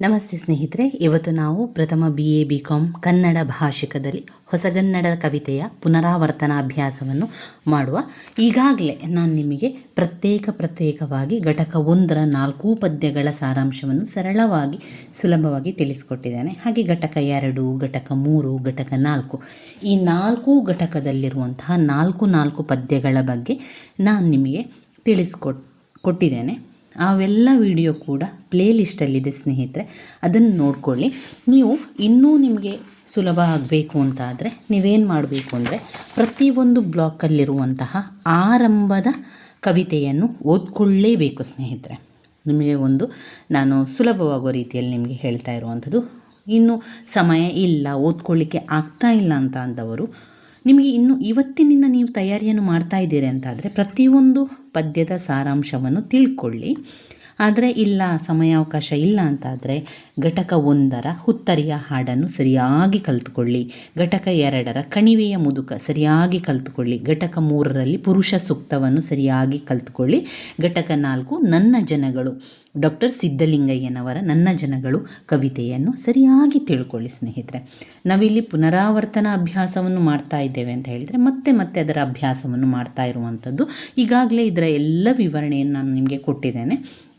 ನಮಸ್ತೆ ಸ್ನೇಹಿತರೆ, ಇವತ್ತು ನಾವು ಪ್ರಥಮ B A B com Kannada ಭಾಷಿಕದಲ್ಲಿ ಹೊಸಗನ್ನಡ ಕವಿತೆಯ ಪುನರಾವರ್ತನ ಅಭ್ಯಾಸವನ್ನು ಮಾಡುವ. ಈಗಾಗಲೇ ನಾನು ನಿಮಗೆ ಪ್ರತ್ಯೇಕ ಪ್ರತ್ಯೇಕವಾಗಿ ಘಟಕ ಒಂದರ ನಾಲ್ಕು ಪದ್ಯಗಳ ಸಾರಾಂಶವನ್ನು ಸರಳವಾಗಿ, ಸುಲಭವಾಗಿ ತಿಳಿಸಿಕೊಟ್ಟಿದ್ದೇನೆ. ಹಾಗೆ ಘಟಕ ಎರಡು, ಘಟಕ ಮೂರು, ಘಟಕ ನಾಲ್ಕು, ಈ ನಾಲ್ಕು ಘಟಕದಲ್ಲಿರುವಂತಹ ನಾಲ್ಕು ನಾಲ್ಕು ಪದ್ಯಗಳ ಬಗ್ಗೆ ನಾನು ನಿಮಗೆ ತಿಳಿಸ್ಕೊಟ್, ಕೊಟ್ಟಿದ್ದೇನೆ. ಅವೆಲ್ಲ ವಿಡಿಯೋ ಕೂಡ ಪ್ಲೇ ಲಿಸ್ಟಲ್ಲಿದೆ ಸ್ನೇಹಿತರೆ. ಅದನ್ನು ನೋಡ್ಕೊಳ್ಳಿ. ನೀವು ಇನ್ನೂ ನಿಮಗೆ ಸುಲಭ ಆಗಬೇಕು ಅಂತ ಆದರೆ ನೀವೇನು ಮಾಡಬೇಕು ಅಂದರೆ, ಪ್ರತಿಯೊಂದು ಬ್ಲಾಕಲ್ಲಿರುವಂತಹ ಆರಂಭದ ಕವಿತೆಯನ್ನು ಓದ್ಕೊಳ್ಳೇಬೇಕು ಸ್ನೇಹಿತರೆ. ನಿಮಗೆ ಒಂದು ನಾನು ಸುಲಭವಾಗುವ ರೀತಿಯಲ್ಲಿ ನಿಮಗೆ ಹೇಳ್ತಾ ಇರುವಂಥದ್ದು, ಇನ್ನು ಸಮಯ ಇಲ್ಲ, ಓದ್ಕೊಳ್ಳಿಕ್ಕೆ ಆಗ್ತಾ ಇಲ್ಲ ಅಂತ ಅಂದವರು ನಿಮಗೆ ಇನ್ನು ಇವತ್ತಿನಿಂದ ನೀವು ತಯಾರಿಯನ್ನು ಮಾಡ್ತಾ ಇದ್ದೀರಿ ಅಂತಾದರೆ ಪ್ರತಿಯೊಂದು ಪದ್ಯದ ಸಾರಾಂಶವನ್ನು ತಿಳ್ಕೊಳ್ಳಿ. ಆದರೆ ಇಲ್ಲ, ಸಮಯಾವಕಾಶ ಇಲ್ಲ ಅಂತಾದರೆ ಘಟಕ ಒಂದರ ಹುತ್ತರಿಯ ಹಾಡನ್ನು ಸರಿಯಾಗಿ ಕಲ್ತುಕೊಳ್ಳಿ. ಘಟಕ ಎರಡರ ಕಣಿವೆಯ ಮುದುಕ ಸರಿಯಾಗಿ ಕಲಿತುಕೊಳ್ಳಿ. ಘಟಕ ಮೂರರಲ್ಲಿ ಪುರುಷ ಸೂಕ್ತವನ್ನು ಸರಿಯಾಗಿ ಕಲ್ತುಕೊಳ್ಳಿ. ಘಟಕ ನಾಲ್ಕು, ನನ್ನ ಜನಗಳು. ಡಾಕ್ಟರ್ ಸಿದ್ಧಲಿಂಗಯ್ಯನವರ ನನ್ನ ಜನಗಳು ಕವಿತೆಯನ್ನು ಸರಿಯಾಗಿ ತಿಳ್ಕೊಳ್ಳಿ ಸ್ನೇಹಿತರೆ. ನಾವಿಲ್ಲಿ ಪುನರಾವರ್ತನ ಅಭ್ಯಾಸವನ್ನು ಮಾಡ್ತಾ ಇದ್ದೇವೆ ಅಂತ ಹೇಳಿದರೆ ಮತ್ತೆ ಮತ್ತೆ ಅದರ ಅಭ್ಯಾಸವನ್ನು ಮಾಡ್ತಾ ಇರುವಂಥದ್ದು ಈಗಾಗಲೇ ಇದರ ಎಲ್ಲ ವಿವರಣೆಯನ್ನು ನಾನು ನಿಮಗೆ ಕೊಟ್ಟಿದ್ದೇನೆ.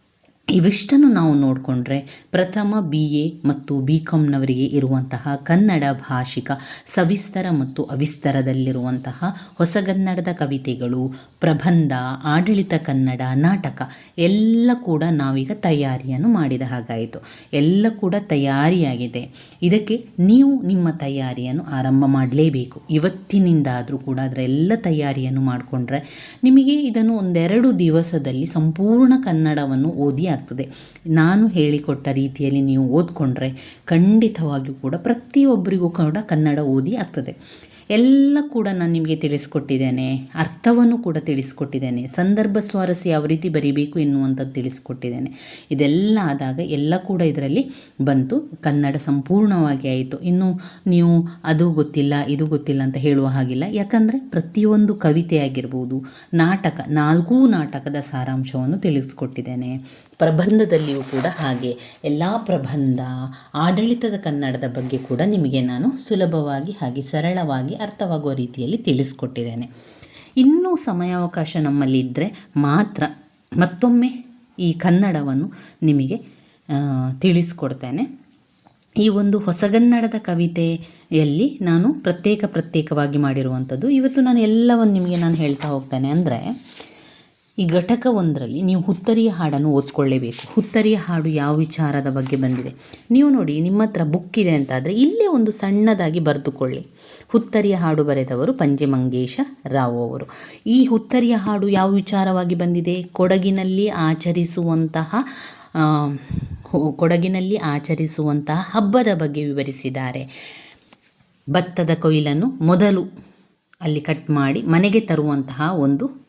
ಇವಿಷ್ಟನ್ನು ನಾವು ನೋಡಿಕೊಂಡ್ರೆ ಪ್ರಥಮ ಬಿ ಎ ಮತ್ತು ಬಿ ಕಾಮ್ನವರಿಗೆ ಇರುವಂತಹ ಕನ್ನಡ ಭಾಷಿಕ ಸವಿಸ್ತರ ಮತ್ತು ಅವಿಸ್ತರದಲ್ಲಿರುವಂತಹ ಹೊಸಗನ್ನಡದ ಕವಿತೆಗಳು, ಪ್ರಬಂಧ, ಆಡಳಿತ ಕನ್ನಡ, ನಾಟಕ ಎಲ್ಲ ಕೂಡ ನಾವೀಗ ತಯಾರಿಯನ್ನು ಮಾಡಿದ ಹಾಗಾಯಿತು. ಎಲ್ಲ ಕೂಡ ತಯಾರಿಯಾಗಿದೆ. ಇದಕ್ಕೆ ನೀವು ನಿಮ್ಮ ತಯಾರಿಯನ್ನು ಆರಂಭ ಮಾಡಲೇಬೇಕು. ಇವತ್ತಿನಿಂದಾದರೂ ಕೂಡ ಅದರ ಎಲ್ಲ ತಯಾರಿಯನ್ನು ಮಾಡಿಕೊಂಡ್ರೆ ನಿಮಗೆ ಇದನ್ನು ಒಂದೆರಡು ದಿವಸದಲ್ಲಿ ಸಂಪೂರ್ಣ ಕನ್ನಡವನ್ನು ಓದಿ ಆಗ್ತದೆ. ನಾನು ಹೇಳಿಕೊಟ್ಟ ರೀತಿಯಲ್ಲಿ ನೀವು ಓದ್ಕೊಂಡ್ರೆ ಖಂಡಿತವಾಗಿಯೂ ಕೂಡ ಪ್ರತಿಯೊಬ್ಬರಿಗೂ ಕೂಡ ಕನ್ನಡ ಓದಿ ಆಗ್ತದೆ. ಎಲ್ಲ ಕೂಡ ನಾನು ನಿಮಗೆ ತಿಳಿಸ್ಕೊಟ್ಟಿದ್ದೇನೆ, ಅರ್ಥವನ್ನು ಕೂಡ ತಿಳಿಸ್ಕೊಟ್ಟಿದ್ದೇನೆ, ಸಂದರ್ಭ ಸ್ವಾರಸ್ಯ ಯಾವ ರೀತಿ ಬರೀಬೇಕು ಎನ್ನುವಂಥದ್ದು ತಿಳಿಸ್ಕೊಟ್ಟಿದ್ದೇನೆ. ಇದೆಲ್ಲ ಆದಾಗ ಎಲ್ಲ ಕೂಡ ಇದರಲ್ಲಿ ಬಂತು, ಕನ್ನಡ ಸಂಪೂರ್ಣವಾಗಿ ಆಯಿತು. ಇನ್ನು ನೀವು ಅದು ಗೊತ್ತಿಲ್ಲ, ಇದು ಗೊತ್ತಿಲ್ಲ ಅಂತ ಹೇಳುವ ಹಾಗಿಲ್ಲ. ಯಾಕಂದರೆ ಪ್ರತಿಯೊಂದು ಕವಿತೆ ಆಗಿರ್ಬೋದು, ನಾಟಕ, ನಾಲ್ಕೂ ನಾಟಕದ ಸಾರಾಂಶವನ್ನು ತಿಳಿಸ್ಕೊಟ್ಟಿದ್ದೇನೆ. ಪ್ರಬಂಧದಲ್ಲಿಯೂ ಕೂಡ ಹಾಗೆ. ಎಲ್ಲ ಪ್ರಬಂಧ, ಆಡಳಿತದ ಕನ್ನಡದ ಬಗ್ಗೆ ಕೂಡ ನಿಮಗೆ ನಾನು ಸುಲಭವಾಗಿ ಹಾಗೆ ಸರಳವಾಗಿ ಅರ್ಥವಾಗುವ ರೀತಿಯಲ್ಲಿ ತಿಳಿಸ್ಕೊಟ್ಟಿದ್ದೇನೆ. ಇನ್ನೂ ಸಮಯಾವಕಾಶ ನಮ್ಮಲ್ಲಿ ಇದ್ದರೆ ಮಾತ್ರ ಮತ್ತೊಮ್ಮೆ ಈ ಕನ್ನಡವನ್ನು ನಿಮಗೆ ತಿಳಿಸ್ಕೊಡ್ತೇನೆ. ಈ ಒಂದು ಹೊಸಗನ್ನಡದ ಕವಿತೆಯಲ್ಲಿ ನಾನು ಪ್ರತ್ಯೇಕ ಪ್ರತ್ಯೇಕವಾಗಿ ಮಾಡಿರುವಂಥದ್ದು. ಇವತ್ತು ನಾನು ಎಲ್ಲವನ್ನು ನಿಮಗೆ ನಾನು ಹೇಳ್ತಾ ಹೋಗ್ತೇನೆ. ಅಂದರೆ ಈ ಘಟಕ ಒಂದರಲ್ಲಿ ನೀವು ಹುತ್ತರಿಯ ಹಾಡನ್ನು ಓದ್ಕೊಳ್ಳೇಬೇಕು. ಹುತ್ತರಿಯ ಹಾಡು ಯಾವ ವಿಚಾರದ ಬಗ್ಗೆ ಬಂದಿದೆ? ನೀವು ನೋಡಿ, ನಿಮ್ಮ ಹತ್ರ ಬುಕ್ ಇದೆ ಅಂತಾದರೆ ಇಲ್ಲೇ ಒಂದು ಸಣ್ಣದಾಗಿ ಬರೆದುಕೊಳ್ಳಿ. ಹುತ್ತರಿಯ ಹಾಡು ಬರೆದವರು ಪಂಜೆ ಮಂಗೇಶ ರಾವ್ ಅವರು. ಈ ಹುತ್ತರಿಯ ಹಾಡು ಯಾವ ವಿಚಾರವಾಗಿ ಬಂದಿದೆ? ಕೊಡಗಿನಲ್ಲಿ ಆಚರಿಸುವಂತಹ ಕೊಡಗಿನಲ್ಲಿ ಆಚರಿಸುವಂತಹ ಹಬ್ಬದ ಬಗ್ಗೆ ವಿವರಿಸಿದ್ದಾರೆ. ಭತ್ತದ ಕೊಯ್ಲನ್ನು ಮೊದಲು ಅಲ್ಲಿ ಕಟ್ ಮಾಡಿ ಮನೆಗೆ ತರುವಂತಹ ಒಂದು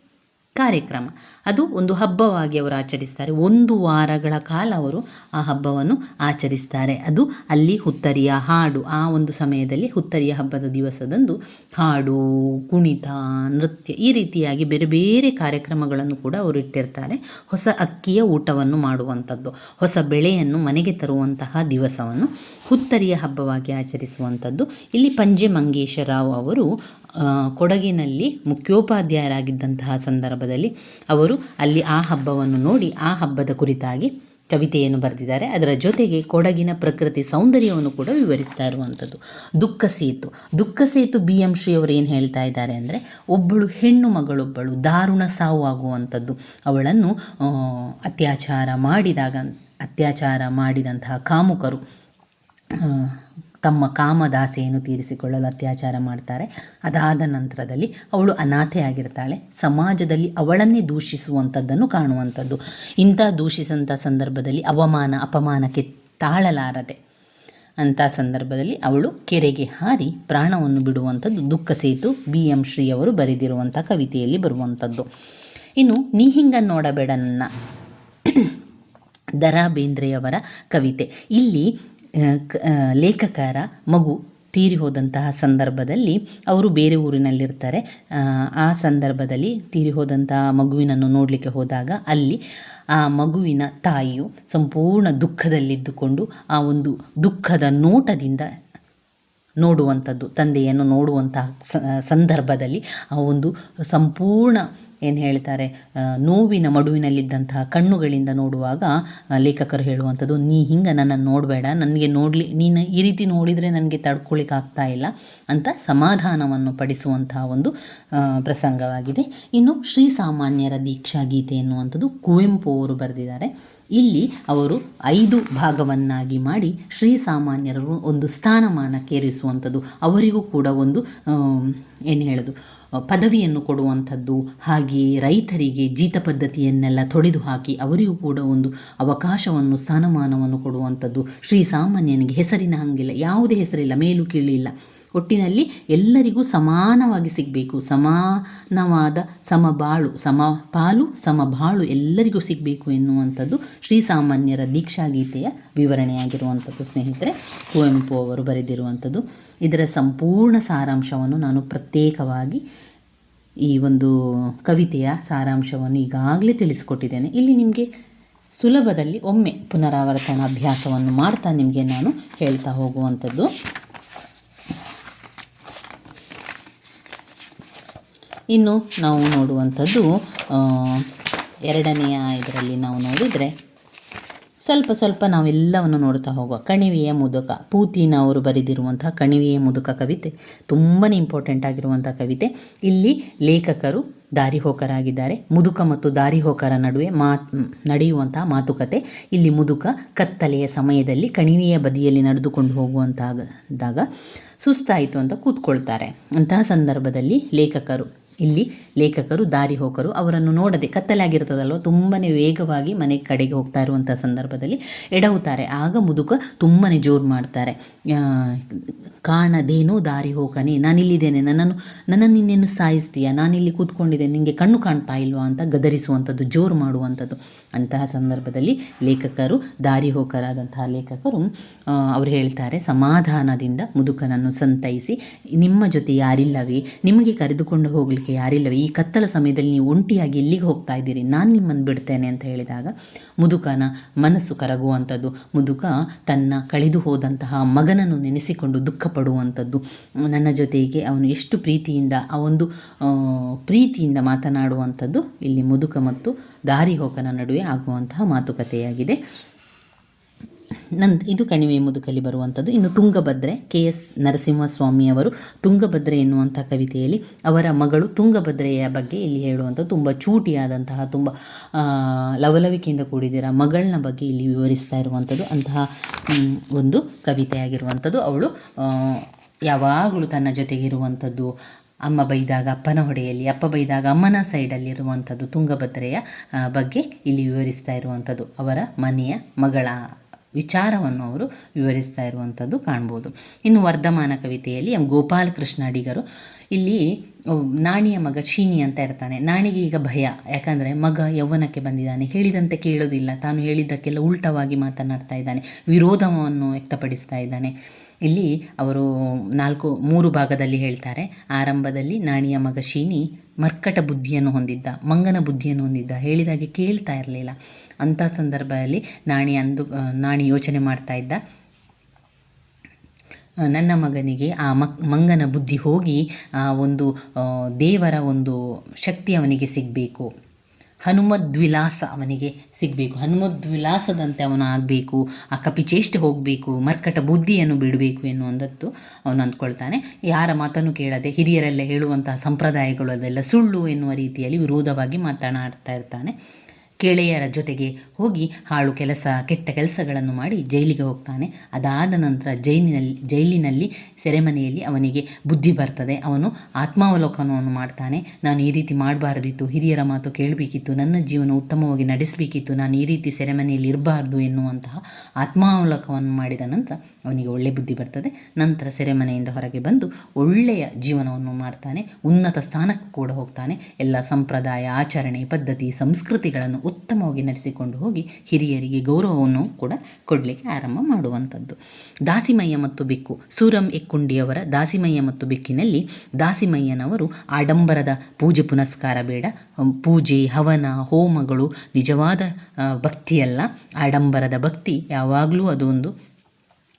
ಕಾರ್ಯಕ್ರಮ. ಅದು ಒಂದು ಹಬ್ಬವಾಗಿ ಅವರು ಆಚರಿಸ್ತಾರೆ. ಒಂದು ವಾರಗಳ ಕಾಲ ಅವರು ಆ ಹಬ್ಬವನ್ನು ಆಚರಿಸ್ತಾರೆ. ಅದು ಅಲ್ಲಿ ಹುತ್ತರಿಯ ಹಾಡು, ಆ ಒಂದು ಸಮಯದಲ್ಲಿ ಹುತ್ತರಿಯ ಹಬ್ಬದ ದಿವಸದಂದು ಹಾಡು, ಕುಣಿತ, ನೃತ್ಯ ಈ ರೀತಿಯಾಗಿ ಬೇರೆ ಬೇರೆ ಕಾರ್ಯಕ್ರಮಗಳನ್ನು ಕೂಡ ಅವರು ಇಟ್ಟಿರ್ತಾರೆ. ಹೊಸ ಅಕ್ಕಿಯ ಊಟವನ್ನು ಮಾಡುವಂಥದ್ದು, ಹೊಸ ಬೆಳೆಯನ್ನು ಮನೆಗೆ ತರುವಂತಹ ದಿವಸವನ್ನು ಹುತ್ತರಿಯ ಹಬ್ಬವಾಗಿ ಆಚರಿಸುವಂಥದ್ದು. ಇಲ್ಲಿ ಪಂಜೆ ಮಂಗೇಶರಾವ್ ಅವರು ಕೊಡಗಿನಲ್ಲಿ ಮುಖ್ಯೋಪಾಧ್ಯಾಯರಾಗಿದ್ದಂತಹ ಸಂದರ್ಭದಲ್ಲಿ ಅವರು ಅಲ್ಲಿ ಆ ಹಬ್ಬವನ್ನು ನೋಡಿ ಆ ಹಬ್ಬದ ಕುರಿತಾಗಿ ಕವಿತೆಯನ್ನು ಬರೆದಿದ್ದಾರೆ. ಅದರ ಜೊತೆಗೆ ಕೊಡಗಿನ ಪ್ರಕೃತಿ ಸೌಂದರ್ಯವನ್ನು ಕೂಡ ವಿವರಿಸ್ತಾ ಇರುವಂಥದ್ದು. ದುಃಖ ಸೇತು. ದುಃಖ ಸೇತು ಬಿ ಎಂ ಶ್ರೀ ಅವರು ಏನು ಹೇಳ್ತಾ ಇದ್ದಾರೆ ಅಂದರೆ, ಒಬ್ಬಳು ಹೆಣ್ಣು ಮಗಳೊಬ್ಬಳು ದಾರುಣ ಸಾವು ಆಗುವಂಥದ್ದು. ಅವಳನ್ನು ಅತ್ಯಾಚಾರ ಮಾಡಿದಾಗ, ಅತ್ಯಾಚಾರ ಮಾಡಿದಂತಹ ಕಾಮುಕರು ತಮ್ಮ ಕಾಮದಾಸೆಯನ್ನು ತೀರಿಸಿಕೊಳ್ಳಲು ಅತ್ಯಾಚಾರ ಮಾಡ್ತಾರೆ. ಅದಾದ ನಂತರದಲ್ಲಿ ಅವಳು ಅನಾಥೆಯಾಗಿರ್ತಾಳೆ. ಸಮಾಜದಲ್ಲಿ ಅವಳನ್ನೇ ದೂಷಿಸುವಂಥದ್ದನ್ನು ಕಾಣುವಂಥದ್ದು. ಇಂಥ ದೂಷಿಸಂಥ ಸಂದರ್ಭದಲ್ಲಿ ಅವಮಾನ, ಅಪಮಾನಕ್ಕೆ ತಾಳಲಾರದೆ ಅಂಥ ಸಂದರ್ಭದಲ್ಲಿ ಅವಳು ಕೆರೆಗೆ ಹಾರಿ ಪ್ರಾಣವನ್ನು ಬಿಡುವಂಥದ್ದು, ದುಃಖ ಸೇತು ಬಿ. ಎಂ. ಶ್ರೀ ಅವರು ಬರೆದಿರುವಂಥ ಕವಿತೆಯಲ್ಲಿ ಬರುವಂಥದ್ದು. ಇನ್ನು ನೀ ಹಿಂಗ ನೋಡಬೇಡ ನನ್ನ ದರಾ ಬೇಂದ್ರೆಯವರ ಕವಿತೆ. ಇಲ್ಲಿ ಲೇಖಕರ ಮಗು ತೀರಿ ಹೋದಂತಹ ಸಂದರ್ಭದಲ್ಲಿ ಅವರು ಬೇರೆ ಊರಿನಲ್ಲಿರ್ತಾರೆ. ಆ, ಸಂದರ್ಭದಲ್ಲಿ ತೀರಿ ಹೋದಂತಹ ಮಗುವಿನನ್ನು ನೋಡಲಿಕ್ಕೆ ಹೋದಾಗ ಅಲ್ಲಿ ಆ ಮಗುವಿನ ತಾಯಿಯು ಸಂಪೂರ್ಣ ದುಃಖದಲ್ಲಿದ್ದುಕೊಂಡು ಆ ಒಂದು ದುಃಖದ ನೋಟದಿಂದ ನೋಡುವಂಥದ್ದು ತಂದೆಯನ್ನು ನೋಡುವಂತಹ ಸಂದರ್ಭದಲ್ಲಿ ಆ ಒಂದು ಸಂಪೂರ್ಣ ಏನು ಹೇಳ್ತಾರೆ? ನೋವಿನ ಮಡುವಿನಲ್ಲಿದ್ದಂತಹ ಕಣ್ಣುಗಳಿಂದ ನೋಡುವಾಗ ಲೇಖಕರು ಹೇಳುವಂಥದ್ದು, ನೀ ಹಿಂಗೆ ನನ್ನನ್ನು ನೋಡಬೇಡ. ನನಗೆ ನೋಡಲಿ, ನೀನು ಈ ರೀತಿ ನೋಡಿದರೆ ನನಗೆ ತಡ್ಕೊಳಿಕ್ಕೆ ಆಗ್ತಾ ಇಲ್ಲ ಅಂತ ಸಮಾಧಾನವನ್ನು ಪಡಿಸುವಂತಹ ಒಂದು ಪ್ರಸಂಗವಾಗಿದೆ. ಇನ್ನು ಶ್ರೀ ಸಾಮಾನ್ಯರ ದೀಕ್ಷಾ ಗೀತೆ ಎನ್ನುವಂಥದ್ದು ಕುವೆಂಪು ಅವರು ಬರೆದಿದ್ದಾರೆ. ಇಲ್ಲಿ ಅವರು ಐದು ಭಾಗವನ್ನಾಗಿ ಮಾಡಿ ಶ್ರೀ ಸಾಮಾನ್ಯರು ಒಂದು ಸ್ಥಾನಮಾನಕ್ಕೇರಿಸುವಂಥದ್ದು. ಅವರಿಗೂ ಕೂಡ ಒಂದು ಏನು ಹೇಳೋದು? ಪದವಿಯನ್ನು ಕೊಡುವಂಥದ್ದು, ಹಾಗೆಯೇ ರೈತರಿಗೆ ಜೀತ ಪದ್ಧತಿಯನ್ನೆಲ್ಲ ತೊಡೆದು ಹಾಕಿ ಅವರಿಗೂ ಕೂಡ ಒಂದು ಅವಕಾಶವನ್ನು, ಸ್ಥಾನಮಾನವನ್ನು ಕೊಡುವಂಥದ್ದು. ಶ್ರೀ ಸಾಮಾನ್ಯನಿಗೆ ಹೆಸರಿನ ಹಂಗಿಲ್ಲ, ಯಾವುದೇ ಹೆಸರಿಲ್ಲ, ಮೇಲು ಕೀಳು ಇಲ್ಲ. ಒಟ್ಟಿನಲ್ಲಿ ಎಲ್ಲರಿಗೂ ಸಮಾನವಾಗಿ ಸಿಗಬೇಕು. ಸಮಾನವಾದ ಸಮಬಾಳು ಸಮ ಸಮಬಾಳು ಎಲ್ಲರಿಗೂ ಸಿಗಬೇಕು ಎನ್ನುವಂಥದ್ದು ಶ್ರೀಸಾಮಾನ್ಯರ ದೀಕ್ಷಾಗೀತೆಯ ವಿವರಣೆಯಾಗಿರುವಂಥದ್ದು. ಸ್ನೇಹಿತರೆ, ಕುವೆಂಪು ಅವರು ಬರೆದಿರುವಂಥದ್ದು ಇದರ ಸಂಪೂರ್ಣ ಸಾರಾಂಶವನ್ನು ನಾನು ಪ್ರತ್ಯೇಕವಾಗಿ ಈ ಒಂದು ಕವಿತೆಯ ಸಾರಾಂಶವನ್ನು ಈಗಾಗಲೇ ತಿಳಿಸಿಕೊಟ್ಟಿದ್ದೇನೆ. ಇಲ್ಲಿ ನಿಮಗೆ ಸುಲಭದಲ್ಲಿ ಒಮ್ಮೆ ಪುನರಾವರ್ತನ ಅಭ್ಯಾಸವನ್ನು ಮಾಡ್ತಾ ನಿಮಗೆ ನಾನು ಹೇಳ್ತಾ ಹೋಗುವಂಥದ್ದು. ಇನ್ನು ನಾವು ನೋಡುವಂಥದ್ದು ಎರಡನೆಯ ಇದರಲ್ಲಿ ನಾವು ನೋಡಿದರೆ ಸ್ವಲ್ಪ ಸ್ವಲ್ಪ ನಾವೆಲ್ಲವನ್ನು ನೋಡ್ತಾ ಹೋಗುವ ಕಣಿವೆಯ ಮುದುಕ. ಪೂತಿನ ಅವರು ಬರೆದಿರುವಂತಹ ಕಣಿವೆಯ ಮುದುಕ ಕವಿತೆ. ತುಂಬಾ ಇಂಪಾರ್ಟೆಂಟ್ ಆಗಿರುವಂಥ ಕವಿತೆ. ಇಲ್ಲಿ ಲೇಖಕರು ದಾರಿಹೋಕರಾಗಿದ್ದಾರೆ. ಮುದುಕ ಮತ್ತು ದಾರಿಹೋಕರ ನಡುವೆ ಮಾತ್ ನಡೆಯುವಂತಹ ಮಾತುಕತೆ. ಇಲ್ಲಿ ಮುದುಕ ಕತ್ತಲೆಯ ಸಮಯದಲ್ಲಿ ಕಣಿವೆಯ ಬದಿಯಲ್ಲಿ ನಡೆದುಕೊಂಡು ಹೋಗುವಂತಾದಾಗ ಸುಸ್ತಾಯಿತು ಅಂತ ಕೂತ್ಕೊಳ್ತಾರೆ. ಅಂತಹ ಸಂದರ್ಭದಲ್ಲಿ ಲೇಖಕರು ಇಲ್ಲಿ ಲೇಖಕರು, ದಾರಿ ಹೋಕರು ಅವರನ್ನು ನೋಡದೆ ಕತ್ತಲೆ ಆಗಿರ್ತದಲ್ವ ತುಂಬಾ ವೇಗವಾಗಿ ಮನೆ ಕಡೆಗೆ ಹೋಗ್ತಾ ಇರುವಂಥ ಸಂದರ್ಭದಲ್ಲಿ ಎಡವುತ್ತಾರೆ ಆಗ ಮುದುಕ ತುಂಬಾ ಜೋರು ಮಾಡ್ತಾರೆ. ಕಾಣದೇನೋ ದಾರಿ ಹೋಗನೆ ನಾನಿಲ್ಲಿದ್ದೇನೆ, ನನ್ನನ್ನು ನನ್ನನ್ನು ಇನ್ನೇನು ಸಾಯಿಸ್ತೀಯ? ನಾನಿಲ್ಲಿ ಕೂತ್ಕೊಂಡಿದ್ದೇನೆ ನಿನಗೆ ಕಣ್ಣು ಕಾಣ್ತಾ ಇಲ್ವಾ ಅಂತ ಗದರಿಸುವಂಥದ್ದು, ಜೋರು ಮಾಡುವಂಥದ್ದು. ಅಂತಹ ಸಂದರ್ಭದಲ್ಲಿ ಲೇಖಕರು, ದಾರಿ ಹೋಕರಾದಂತಹ ಲೇಖಕರು ಅವರು ಹೇಳ್ತಾರೆ, ಸಮಾಧಾನದಿಂದ ಮುದುಕನನ್ನು ಸಂತೈಸಿ, ನಿಮ್ಮ ಜೊತೆ ಯಾರಿಲ್ಲವೇ? ನಿಮಗೆ ಕರೆದುಕೊಂಡು ಹೋಗಲಿಕ್ಕೆ ಯಾರಿಲ್ಲವೇ? ಈ ಕತ್ತಲ ಸಮಯದಲ್ಲಿ ನೀವು ಒಂಟಿಯಾಗಿ ಎಲ್ಲಿಗೆ ಹೋಗ್ತಾ ಇದ್ದೀರಿ? ನಾನು ನಿಮ್ಮನ್ನು ಬಿಡ್ತೇನೆ ಅಂತ ಹೇಳಿದಾಗ, ಮುದುಕನ ಮನಸ್ಸು ಕರಗುವಂಥದ್ದು, ಮುದುಕ ತನ್ನ ಕಳೆದು ಹೋದಂತಹ ಮಗನನ್ನು ನೆನೆಸಿಕೊಂಡು ದುಃಖ ಪಡುವಂಥದ್ದು. ನನ್ನ ಜೊತೆಗೆ ಅವನು ಎಷ್ಟು ಪ್ರೀತಿಯಿಂದ, ಆ ಒಂದು ಪ್ರೀತಿಯಿಂದ ಮಾತನಾಡುವಂಥದ್ದು ಇಲ್ಲಿ ಮುದುಕ ಮತ್ತು ದಾರಿ ಹೋಕನ ನಡುವೆ ಆಗುವಂತಹ ಮಾತುಕತೆಯಾಗಿದೆ. ನನ್ ಇದು ಕಣಿವೆ ಮುದುಕಲ್ಲಿ ಬರುವಂಥದ್ದು. ಇನ್ನು ತುಂಗಭದ್ರೆ ಕೆ ಎಸ್ ನರಸಿಂಹಸ್ವಾಮಿಯವರು ತುಂಗಭದ್ರೆ ಎನ್ನುವಂಥ ಕವಿತೆಯಲ್ಲಿ ಅವರ ಮಗಳು ತುಂಗಭದ್ರೆಯ ಬಗ್ಗೆ ಇಲ್ಲಿ ಹೇಳುವಂಥದ್ದು ತುಂಬ ಚೂಟಿಯಾದಂತಹ, ತುಂಬ ಲವಲವಿಕೆಯಿಂದ ಕೂಡಿದಿರ ಮಗಳನ್ನ ಬಗ್ಗೆ ಇಲ್ಲಿ ವಿವರಿಸ್ತಾ ಇರುವಂಥದ್ದು. ಅಂತಹ ಒಂದು ಕವಿತೆಯಾಗಿರುವಂಥದ್ದು. ಅವಳು ಯಾವಾಗಲೂ ತನ್ನ ಜೊತೆಗಿರುವಂಥದ್ದು ಅಮ್ಮ ಬೈದಾಗ ಅಪ್ಪನ ಹೊಡೆಯಲ್ಲಿ, ಅಪ್ಪ ಬೈದಾಗ ಅಮ್ಮನ ಸೈಡಲ್ಲಿರುವಂಥದ್ದು ತುಂಗಭದ್ರೆಯ ಬಗ್ಗೆ ಇಲ್ಲಿ ವಿವರಿಸ್ತಾ ಇರುವಂಥದ್ದು. ಅವರ ಮನೆಯ ಮಗಳ ವಿಚಾರವನ್ನು ಅವರು ವಿವರಿಸ್ತಾ ಇರುವಂಥದ್ದು ಕಾಣ್ಬೋದು. ಇನ್ನು ವರ್ಧಮಾನ ಕವಿತೆಯಲ್ಲಿ ಗೋಪಾಲಕೃಷ್ಣ ಅಡಿಗರು, ಇಲ್ಲಿ ನಾಣಿಯ ಮಗ ಶೀನಿ ಅಂತ ಇರ್ತಾನೆ. ನಾಣಿಗೆ ಈಗ ಭಯ. ಯಾಕಂದರೆ ಮಗ ಯೌವನಕ್ಕೆ ಬಂದಿದ್ದಾನೆ. ಹೇಳಿದಂತೆ ಕೇಳೋದಿಲ್ಲ. ತಾನು ಹೇಳಿದ್ದಕ್ಕೆಲ್ಲ ಉಲ್ಟವಾಗಿ ಮಾತನಾಡ್ತಾ ಇದ್ದಾನೆ. ವಿರೋಧವನ್ನು ವ್ಯಕ್ತಪಡಿಸ್ತಾ ಇದ್ದಾನೆ. ಇಲ್ಲಿ ಅವರು ನಾಲ್ಕು, ಮೂರು ಭಾಗದಲ್ಲಿ ಹೇಳ್ತಾರೆ. ಆರಂಭದಲ್ಲಿ ನಾಣಿಯ ಮಗ ಶೀನಿ ಮರ್ಕಟ ಬುದ್ಧಿಯನ್ನು ಹೊಂದಿದ್ದ, ಮಂಗನ ಬುದ್ಧಿಯನ್ನು ಹೊಂದಿದ್ದ. ಹೇಳಿದಾಗೆ ಕೇಳ್ತಾ ಇರಲಿಲ್ಲ. ಅಂಥ ಸಂದರ್ಭದಲ್ಲಿ ನಾಣಿ ಅಂದು ನಾಣಿ ಯೋಚನೆ ಮಾಡ್ತಾ ಇದ್ದ. ನನ್ನ ಮಗನಿಗೆ ಆ ಮಕ್, ಮಂಗನ ಬುದ್ಧಿ ಹೋಗಿ ಆ ಒಂದು ದೇವರ ಒಂದು ಶಕ್ತಿ ಅವನಿಗೆ ಸಿಗಬೇಕು. ಹನುಮದ್ವಿಲಾಸ ಅವನಿಗೆ ಸಿಗಬೇಕು. ಹನುಮದ್ವಿಲಾಸದಂತೆ ಅವನು ಆಗಬೇಕು. ಆ ಕಪಿಚೇಷ್ಟೆ ಹೋಗಬೇಕು. ಮರ್ಕಟ ಬುದ್ಧಿಯನ್ನು ಬಿಡಬೇಕು ಎನ್ನುವಂಥದ್ದು ಅವನು ಅಂದ್ಕೊಳ್ತಾನೆ. ಯಾರ ಮಾತನ್ನು ಕೇಳದೆ ಹಿರಿಯರೆಲ್ಲ ಹೇಳುವಂತಹ ಸಂಪ್ರದಾಯಗಳು ಅದೆಲ್ಲ ಸುಳ್ಳು ಎನ್ನುವ ರೀತಿಯಲ್ಲಿ ವಿರೋಧವಾಗಿ ಮಾತನಾಡ್ತಾ ಇರ್ತಾನೆ. ಗೆಳೆಯರ ಜೊತೆಗೆ ಹೋಗಿ ಹಾಳು ಕೆಲಸ, ಕೆಟ್ಟ ಕೆಲಸಗಳನ್ನು ಮಾಡಿ ಜೈಲಿಗೆ ಹೋಗ್ತಾನೆ. ಅದಾದ ನಂತರ ಜೈಲಿನಲ್ಲಿ ಜೈಲಿನಲ್ಲಿ ಸೆರೆಮನೆಯಲ್ಲಿ ಅವನಿಗೆ ಬುದ್ಧಿ ಬರ್ತದೆ. ಅವನು ಆತ್ಮಾವಲೋಕನವನ್ನು ಮಾಡ್ತಾನೆ. ನಾನು ಈ ರೀತಿ ಮಾಡಬಾರ್ದಿತ್ತು, ಹಿರಿಯರ ಮಾತು ಕೇಳಬೇಕಿತ್ತು, ನನ್ನ ಜೀವನ ಉತ್ತಮವಾಗಿ ನಡೆಸಬೇಕಿತ್ತು, ನಾನು ಈ ರೀತಿ ಸೆರೆಮನೆಯಲ್ಲಿ ಇರಬಾರ್ದು ಎನ್ನುವಂತಹ ಆತ್ಮಾವಲೋಕವನ್ನು ಮಾಡಿದ ನಂತರ ಅವನಿಗೆ ಒಳ್ಳೆ ಬುದ್ಧಿ ಬರ್ತದೆ. ನಂತರ ಸೆರೆಮನೆಯಿಂದ ಹೊರಗೆ ಬಂದು ಒಳ್ಳೆಯ ಜೀವನವನ್ನು ಮಾಡ್ತಾನೆ. ಉನ್ನತ ಸ್ಥಾನಕ್ಕೆ ಕೂಡ ಹೋಗ್ತಾನೆ. ಎಲ್ಲ ಸಂಪ್ರದಾಯ, ಆಚರಣೆ, ಪದ್ಧತಿ, ಸಂಸ್ಕೃತಿಗಳನ್ನು ಉತ್ತಮವಾಗಿ ನಡೆಸಿಕೊಂಡು ಹೋಗಿ ಹಿರಿಯರಿಗೆ ಗೌರವವನ್ನು ಕೂಡ ಕೊಡಲಿಕ್ಕೆ ಆರಂಭ ಮಾಡುವಂಥದ್ದು. ದಾಸಿಮಯ್ಯ ಮತ್ತು ಬೆಕ್ಕು. ಸೂರಂ ಎಕ್ಕುಂಡಿಯವರ ದಾಸಿಮಯ್ಯ ಮತ್ತು ಬೆಕ್ಕಿನಲ್ಲಿ ದಾಸಿಮಯ್ಯನವರು ಆಡಂಬರದ ಪೂಜೆ ಪುನಸ್ಕಾರ ಬೇಡ. ಪೂಜೆ, ಹವನ, ಹೋಮಗಳು ನಿಜವಾದ ಭಕ್ತಿಯಲ್ಲ. ಆಡಂಬರದ ಭಕ್ತಿ ಯಾವಾಗಲೂ ಅದು ಒಂದು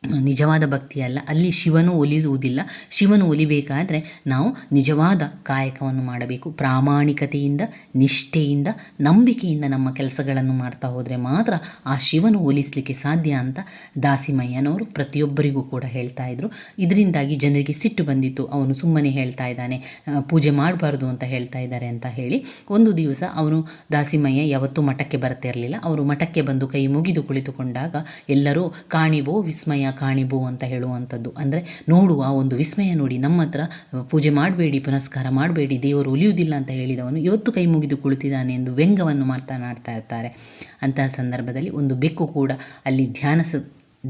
ನಿಜವಾದ ಭಕ್ತಿ ಅಲ್ಲ. ಅಲ್ಲಿ ಶಿವನು ಒಲಿಸುವುದಿಲ್ಲ ಶಿವನು ಒಲಿಬೇಕಾದರೆ ನಾವು ನಿಜವಾದ ಕಾಯಕವನ್ನು ಮಾಡಬೇಕು. ಪ್ರಾಮಾಣಿಕತೆಯಿಂದ, ನಿಷ್ಠೆಯಿಂದ, ನಂಬಿಕೆಯಿಂದ ನಮ್ಮ ಕೆಲಸಗಳನ್ನು ಮಾಡ್ತಾ ಹೋದರೆ ಮಾತ್ರ ಆ ಶಿವನು ಒಲಿಸಲಿಕ್ಕೆ ಸಾಧ್ಯ ಅಂತ ದಾಸಿಮಯ್ಯನವರು ಪ್ರತಿಯೊಬ್ಬರಿಗೂ ಕೂಡ ಹೇಳ್ತಾ ಇದ್ದರು ಇದರಿಂದಾಗಿ ಜನರಿಗೆ ಸಿಟ್ಟು ಬಂದಿತ್ತು. ಅವನು ಸುಮ್ಮನೆ ಹೇಳ್ತಾ ಇದ್ದಾನೆ ಪೂಜೆ ಮಾಡಬಾರ್ದು ಅಂತ ಹೇಳ್ತಾ ಇದ್ದಾರೆ ಅಂತ ಹೇಳಿ ಒಂದು ದಿವಸ ಅವನು ದಾಸಿಮಯ್ಯ ಯಾವತ್ತೂ ಮಠಕ್ಕೆ ಬರ್ತಿರಲಿಲ್ಲ. ಅವರು ಮಠಕ್ಕೆ ಬಂದು ಕೈ ಮುಗಿದು ಕುಳಿತುಕೊಂಡಾಗ ಎಲ್ಲರೂ ಕಾಣಿಬೋ ವಿಸ್ಮಯ ಕಾಣಿಬೋ ಅಂತ ಹೇಳುವಂಥದ್ದು. ಅಂದರೆ ನೋಡುವ ಒಂದು ವಿಸ್ಮಯ ನೋಡಿ ನಮ್ಮ ಹತ್ರ ಪೂಜೆ ಮಾಡಬೇಡಿ, ಪುನಸ್ಕಾರ ಮಾಡಬೇಡಿ, ದೇವರು ಉಳಿಯುವುದಿಲ್ಲ ಅಂತ ಹೇಳಿದವನು ಇವತ್ತು ಕೈ ಮುಗಿದು ಕುಳಿತಿದ್ದಾನೆ ಎಂದು ವ್ಯಂಗ್ಯವನ್ನು ಮಾತನಾಡ್ತಾ ಇರ್ತಾರೆ. ಅಂತಹ ಸಂದರ್ಭದಲ್ಲಿ ಒಂದು ಬೆಕ್ಕು ಕೂಡ ಅಲ್ಲಿ ಧ್ಯಾನ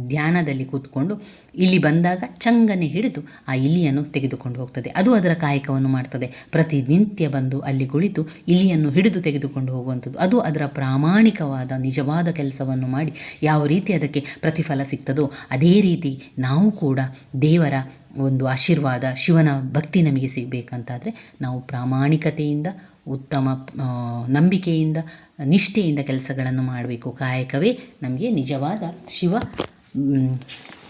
ಧ್ಯಾನದಲ್ಲಿ ಕೂತ್ಕೊಂಡು ಇಲ್ಲಿ ಬಂದಾಗ ಚಂಗನೆ ಹಿಡಿದು ಆ ಇಲಿಯನ್ನು ತೆಗೆದುಕೊಂಡು ಹೋಗ್ತದೆ. ಅದು ಅದರ ಕಾಯಕವನ್ನು ಮಾಡ್ತದೆ. ಪ್ರತಿನಿತ್ಯ ಬಂದು ಅಲ್ಲಿ ಕುಳಿತು ಇಲಿಯನ್ನು ಹಿಡಿದು ತೆಗೆದುಕೊಂಡು ಹೋಗುವಂಥದ್ದು. ಅದು ಅದರ ಪ್ರಾಮಾಣಿಕವಾದ, ನಿಜವಾದ ಕೆಲಸವನ್ನು ಮಾಡಿ ಯಾವ ರೀತಿ ಅದಕ್ಕೆ ಪ್ರತಿಫಲ ಸಿಗ್ತದೋ ಅದೇ ರೀತಿ ನಾವು ಕೂಡ ದೇವರ ಒಂದು ಆಶೀರ್ವಾದ, ಶಿವನ ಭಕ್ತಿ ನಮಗೆ ಸಿಗಬೇಕಂತಾದರೆ ನಾವು ಪ್ರಾಮಾಣಿಕತೆಯಿಂದ, ಉತ್ತಮ ನಂಬಿಕೆಯಿಂದ, ನಿಷ್ಠೆಯಿಂದ ಕೆಲಸಗಳನ್ನು ಮಾಡಬೇಕು. ಕಾಯಕವೇ ನಮಗೆ ನಿಜವಾದ ಶಿವ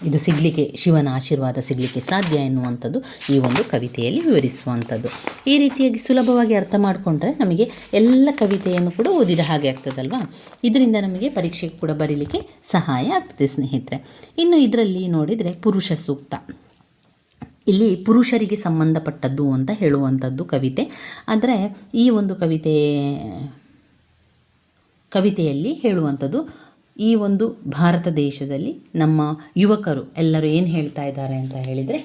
ಇದು ಸಿಗಲಿಕ್ಕೆ, ಶಿವನ ಆಶೀರ್ವಾದ ಸಿಗಲಿಕ್ಕೆ ಸಾಧ್ಯ ಎನ್ನುವಂಥದ್ದು ಈ ಒಂದು ಕವಿತೆಯಲ್ಲಿ ವಿವರಿಸುವಂಥದ್ದು. ಈ ರೀತಿಯಾಗಿ ಸುಲಭವಾಗಿ ಅರ್ಥ ಮಾಡಿಕೊಂಡ್ರೆ ನಮಗೆ ಎಲ್ಲ ಕವಿತೆಯನ್ನು ಕೂಡ ಓದಿದ ಹಾಗೆ ಆಗ್ತದಲ್ವಾ? ಇದರಿಂದ ನಮಗೆ ಪರೀಕ್ಷೆಗೆ ಕೂಡ ಬರೀಲಿಕ್ಕೆ ಸಹಾಯ ಆಗ್ತದೆ ಸ್ನೇಹಿತರೆ. ಇನ್ನು ಇದರಲ್ಲಿ ನೋಡಿದರೆ ಪುರುಷ ಸೂಕ್ತ. ಇಲ್ಲಿ ಪುರುಷರಿಗೆ ಸಂಬಂಧಪಟ್ಟದ್ದು ಅಂತ ಹೇಳುವಂಥದ್ದು ಕವಿತೆ. ಆದರೆ ಈ ಒಂದು ಕವಿತೆ, ಕವಿತೆಯಲ್ಲಿ ಹೇಳುವಂಥದ್ದು ಈ ಒಂದು ಭಾರತ ದೇಶದಲ್ಲಿ ನಮ್ಮ ಯುವಕರು ಎಲ್ಲರೂ ಏನು ಹೇಳ್ತಾ ಇದ್ದಾರೆ ಅಂತ ಹೇಳಿದರೆ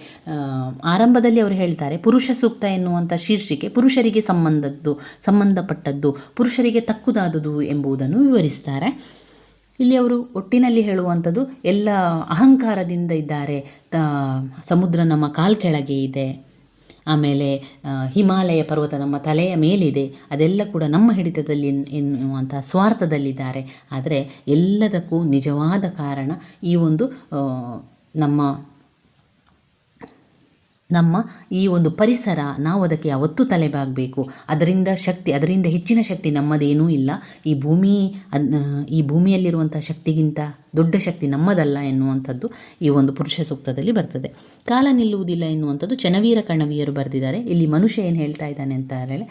ಆರಂಭದಲ್ಲಿ ಅವರು ಹೇಳ್ತಾರೆ, ಪುರುಷ ಸೂಕ್ತ ಎನ್ನುವಂಥ ಶೀರ್ಷಿಕೆ ಪುರುಷರಿಗೆ ಸಂಬಂಧದ್ದು, ಸಂಬಂಧಪಟ್ಟದ್ದು, ಪುರುಷರಿಗೆ ತಕ್ಕುದಾದುದು ಎಂಬುದನ್ನು ವಿವರಿಸ್ತಾರೆ. ಇಲ್ಲಿ ಅವರು ಒಟ್ಟಿನಲ್ಲಿ ಹೇಳುವಂಥದ್ದು, ಎಲ್ಲ ಅಹಂಕಾರದಿಂದ ಇದ್ದಾರೆ ಸಮುದ್ರ ನಮ್ಮ ಕಾಲ್ ಕೆಳಗೆ ಇದೆ ಆಮೇಲೆ ಹಿಮಾಲಯ ಪರ್ವತ ನಮ್ಮ ತಲೆಯ ಮೇಲಿದೆ. ಅದೆಲ್ಲ ಕೂಡ ನಮ್ಮ ಹಿಡಿತದಲ್ಲಿ ಎನ್- ಎನ್ನುವಂಥ ಸ್ವಾರ್ಥದಲ್ಲಿದ್ದಾರೆ. ಆದರೆ ಎಲ್ಲದಕ್ಕೂ ನಿಜವಾದ ಕಾರಣ ಈ ಒಂದು ನಮ್ಮ ನಮ್ಮ ಈ ಒಂದು ಪರಿಸರ ನಾವು ಅದಕ್ಕೆ ಯಾವತ್ತೂ ತಲೆಬಾಗಬೇಕು. ಅದರಿಂದ ಶಕ್ತಿ, ಅದರಿಂದ ಹೆಚ್ಚಿನ ಶಕ್ತಿ ನಮ್ಮದೇನೂ ಇಲ್ಲ. ಈ ಭೂಮಿ ಈ ಭೂಮಿಯಲ್ಲಿರುವಂಥ ಶಕ್ತಿಗಿಂತ ದೊಡ್ಡ ಶಕ್ತಿ ನಮ್ಮದಲ್ಲ ಎನ್ನುವಂಥದ್ದು ಈ ಒಂದು ಪುರುಷ ಸೂಕ್ತದಲ್ಲಿ ಬರ್ತದೆ. ಕಾಲ ನಿಲ್ಲುವುದಿಲ್ಲ ಎನ್ನುವಂಥದ್ದು ಚನವೀರ ಕಣವೀಯರು ಬರೆದಿದ್ದಾರೆ. ಇಲ್ಲಿ ಮನುಷ್ಯ ಏನು ಹೇಳ್ತಾ ಇದ್ದಾನೆ ಅಂತ ಹೇಳಿ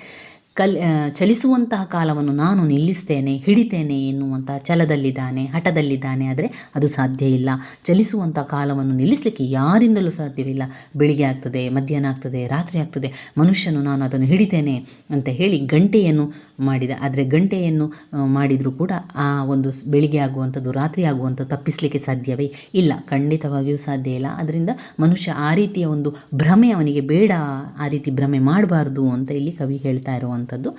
ಕಲ್ ಚಲಿಸುವಂತಹ ಕಾಲವನ್ನು ನಾನು ನಿಲ್ಲಿಸ್ತೇನೆ, ಹಿಡಿತೇನೆ ಎನ್ನುವಂಥ ಛಲದಲ್ಲಿದ್ದಾನೆ, ಹಠದಲ್ಲಿದ್ದಾನೆ ಆದರೆ ಅದು ಸಾಧ್ಯ ಇಲ್ಲ. ಚಲಿಸುವಂಥ ಕಾಲವನ್ನು ನಿಲ್ಲಿಸಲಿಕ್ಕೆ ಯಾರಿಂದಲೂ ಸಾಧ್ಯವಿಲ್ಲ. ಬೆಳಿಗ್ಗೆ ಆಗ್ತದೆ, ಮಧ್ಯಾಹ್ನ ಆಗ್ತದೆ, ರಾತ್ರಿ ಆಗ್ತದೆ, ಮನುಷ್ಯನು ನಾನು ಅದನ್ನು ಹಿಡಿತೇನೆ ಅಂತ ಹೇಳಿ ಗಂಟೆಯನ್ನು ಮಾಡಿದ. ಆದರೆ ಗಂಟೆಯನ್ನು ಮಾಡಿದರೂ ಕೂಡ ಆ ಒಂದು ಬೆಳಿಗ್ಗೆ ಆಗುವಂಥದ್ದು, ರಾತ್ರಿ ಆಗುವಂಥದ್ದು ತಪ್ಪಿಸಲಿಕ್ಕೆ ಸಾಧ್ಯವೇ ಇಲ್ಲ. ಖಂಡಿತವಾಗಿಯೂ ಸಾಧ್ಯ ಇಲ್ಲ. ಅದರಿಂದ ಮನುಷ್ಯ ಆ ರೀತಿಯ ಒಂದು ಭ್ರಮೆ ಅವನಿಗೆ ಬೇಡ, ಆ ರೀತಿ ಭ್ರಮೆ ಮಾಡಬಾರ್ದು ಅಂತ ಇಲ್ಲಿ ಕವಿ ಹೇಳ್ತಾ ಇರುವಂಥದ್ದು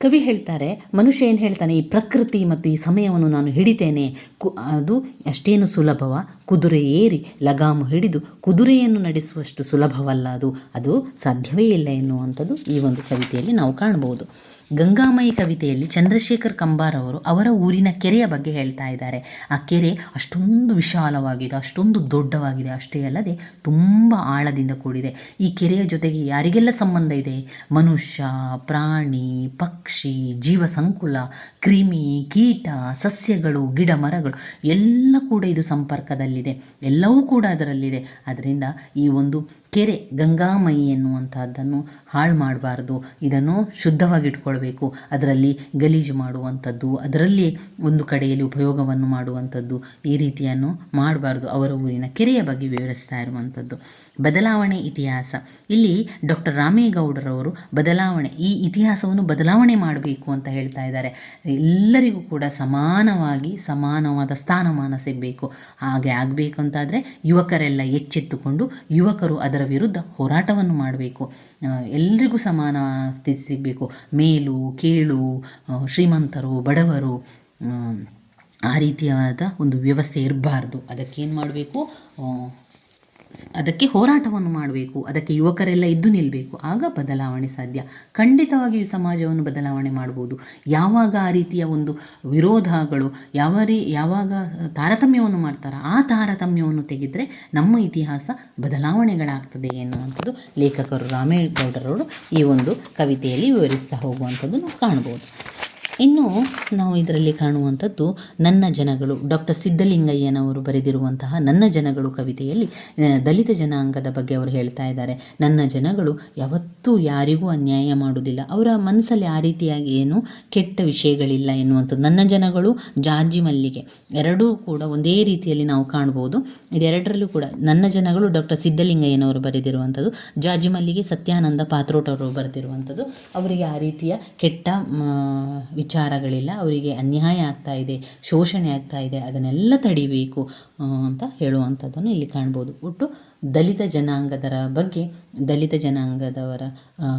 ಕವಿ ಹೇಳ್ತಾರೆ, ಮನುಷ್ಯ ಏನು ಹೇಳ್ತಾನೆ, ಈ ಪ್ರಕೃತಿ ಮತ್ತು ಈ ಸಮಯವನ್ನು ನಾನು ಹಿಡಿತೇನೆ, ಕು, ಅದು ಅಷ್ಟೇನು ಸುಲಭವ? ಕುದುರೆ ಏರಿ ಲಗಾಮು ಹಿಡಿದು ಕುದುರೆಯನ್ನು ನಡೆಸುವಷ್ಟು ಸುಲಭವಲ್ಲ ಅದು? ಅದು ಸಾಧ್ಯವೇ ಇಲ್ಲ ಎನ್ನುವಂಥದ್ದು ಈ ಒಂದು ಕವಿತೆಯಲ್ಲಿ ನಾವು ಕಾಣಬಹುದು. ಗಂಗಾಮಯಿ ಕವಿತೆಯಲ್ಲಿ ಚಂದ್ರಶೇಖರ್ ಕಂಬಾರ್ ಅವರು ಅವರ ಊರಿನ ಕೆರೆಯ ಬಗ್ಗೆ ಹೇಳ್ತಾ ಇದ್ದಾರೆ. ಆ ಕೆರೆ ಅಷ್ಟೊಂದು ವಿಶಾಲವಾಗಿದೆ, ಅಷ್ಟೊಂದು ದೊಡ್ಡವಾಗಿದೆ, ಅಷ್ಟೇ ಅಲ್ಲದೆ ತುಂಬ ಆಳದಿಂದ ಕೂಡಿದೆ. ಈ ಕೆರೆಯ ಜೊತೆಗೆ ಯಾರಿಗೆಲ್ಲ ಸಂಬಂಧ ಇದೆ? ಮನುಷ್ಯ, ಪ್ರಾಣಿ, ಪಕ್ಷಿ, ಜೀವ ಸಂಕುಲ, ಕ್ರಿಮಿ, ಕೀಟ, ಸಸ್ಯಗಳು, ಗಿಡ ಮರಗಳು, ಎಲ್ಲ ಕೂಡ ಇದು ಸಂಪರ್ಕದಲ್ಲಿದೆ. ಎಲ್ಲವೂ ಕೂಡ ಅದರಲ್ಲಿದೆ. ಅದರಿಂದ ಈ ಒಂದು ಕೆರೆ, ಗಂಗಾಮಯಿ ಎನ್ನುವಂಥದ್ದನ್ನು ಹಾಳು ಮಾಡಬಾರ್ದು. ಇದನ್ನು ಶುದ್ಧವಾಗಿಟ್ಕೊಳ್ಬೇಕು. ಅದರಲ್ಲಿ ಗಲೀಜು ಮಾಡುವಂಥದ್ದು ಅದರಲ್ಲಿ ಒಂದು ಕಡೆಯಲ್ಲಿ ಉಪಯೋಗವನ್ನು ಮಾಡುವಂಥದ್ದು ಈ ರೀತಿಯನ್ನು ಮಾಡಬಾರ್ದು. ಅವರ ಊರಿನ ಕೆರೆಯ ಬಗ್ಗೆ ವಿವರಿಸ್ತಾ ಇರುವಂಥದ್ದು ಬದಲಾವಣೆ ಇತಿಹಾಸ. ಇಲ್ಲಿ ಡಾಕ್ಟರ್ ರಾಮೇಗೌಡರವರು ಬದಲಾವಣೆ, ಈ ಇತಿಹಾಸವನ್ನು ಬದಲಾವಣೆ ಮಾಡಬೇಕು ಅಂತ ಹೇಳ್ತಾ ಇದ್ದಾರೆ. ಎಲ್ಲರಿಗೂ ಕೂಡ ಸಮಾನವಾಗಿ ಸಮಾನವಾದ ಸ್ಥಾನಮಾನ ಸಿಗಬೇಕು. ಹಾಗೆ ಆಗಬೇಕು ಅಂತಾದರೆ ಯುವಕರೆಲ್ಲ ಎಚ್ಚೆತ್ತುಕೊಂಡು ಯುವಕರು ಅದರ ವಿರುದ್ಧ ಹೋರಾಟವನ್ನು ಮಾಡಬೇಕು. ಎಲ್ರಿಗೂ ಸಮಾನ ಸ್ಥಿತಿ ಸಿಗಬೇಕು. ಮೇಲು ಕೀಳು ಶ್ರೀಮಂತರು ಬಡವರು ಆ, ರೀತಿಯಾದ ಒಂದು ವ್ಯವಸ್ಥೆ ಇರಬಾರ್ದು. ಅದಕ್ಕೇನು ಮಾಡಬೇಕು? ಅದಕ್ಕೆ ಹೋರಾಟವನ್ನು ಮಾಡಬೇಕು, ಅದಕ್ಕೆ ಯುವಕರೆಲ್ಲ ಇದ್ದು ನಿಲ್ಲಬೇಕು ಆಗ ಬದಲಾವಣೆ ಸಾಧ್ಯ. ಖಂಡಿತವಾಗಿ ಈ ಸಮಾಜವನ್ನು ಬದಲಾವಣೆ ಮಾಡ್ಬೋದು. ಯಾವಾಗ ಆ ರೀತಿಯ ಒಂದು ವಿರೋಧಗಳು ಯಾವ ರೀ ಯಾವಾಗ ತಾರತಮ್ಯವನ್ನು ಮಾಡ್ತಾರೋ ಆ ತಾರತಮ್ಯವನ್ನು ತೆಗೆದರೆ ನಮ್ಮ ಇತಿಹಾಸ ಬದಲಾವಣೆಗಳಾಗ್ತದೆ ಎನ್ನುವಂಥದ್ದು ಲೇಖಕರು ರಾಮೇಗೌಡರವರು ಈ ಒಂದು ಕವಿತೆಯಲ್ಲಿ ವಿವರಿಸ್ತಾ ಹೋಗುವಂಥದ್ದು ನಾವು ಕಾಣ್ಬೋದು. ಇನ್ನು ನಾವು ಇದರಲ್ಲಿ ಕಾಣುವಂಥದ್ದು ನನ್ನ ಜನಗಳು, ಡಾಕ್ಟರ್ ಸಿದ್ಧಲಿಂಗಯ್ಯನವರು ಬರೆದಿರುವಂತಹ ನನ್ನ ಜನಗಳು ಕವಿತೆಯಲ್ಲಿ ದಲಿತ ಜನಾಂಗದ ಬಗ್ಗೆ ಅವರು ಹೇಳ್ತಾ ಇದ್ದಾರೆ. ನನ್ನ ಜನಗಳು ಯಾವತ್ತೂ ಯಾರಿಗೂ ಅನ್ಯಾಯ ಮಾಡುವುದಿಲ್ಲ. ಅವರ ಮನಸ್ಸಲ್ಲಿ ಆ ರೀತಿಯಾಗಿ ಏನು ಕೆಟ್ಟ ವಿಷಯಗಳಿಲ್ಲ ಎನ್ನುವಂಥದ್ದು. ನನ್ನ ಜನಗಳು ಜಾಜಿ ಮಲ್ಲಿಗೆ ಎರಡೂ ಕೂಡ ಒಂದೇ ರೀತಿಯಲ್ಲಿ ನಾವು ಕಾಣ್ಬೋದು. ಇದೆರಡರಲ್ಲೂ ಕೂಡ ನನ್ನ ಜನಗಳು ಡಾಕ್ಟರ್ ಸಿದ್ಧಲಿಂಗಯ್ಯನವರು ಬರೆದಿರುವಂಥದ್ದು ಜಾಜಿ ಮಲ್ಲಿಗೆ ಸತ್ಯಾನಂದ ಪಾತ್ರೋಟವರು ಬರೆದಿರುವಂಥದ್ದು. ಅವರಿಗೆ ಆ ರೀತಿಯ ಕೆಟ್ಟ ವಿಚಾರಗಳಿಲ್ಲ. ಅವರಿಗೆ ಅನ್ಯಾಯ ಆಗ್ತಾ ಇದೆ, ಶೋಷಣೆ ಆಗ್ತಾ ಇದೆ, ಅದನ್ನೆಲ್ಲ ತಡಿಬೇಕು ಅಂತ ಹೇಳುವಂಥದ್ದನ್ನು ಇಲ್ಲಿ ಕಾಣ್ಬೋದು. ಒಟ್ಟು ದಲಿತ ಜನಾಂಗದರ ಬಗ್ಗೆ, ದಲಿತ ಜನಾಂಗದವರ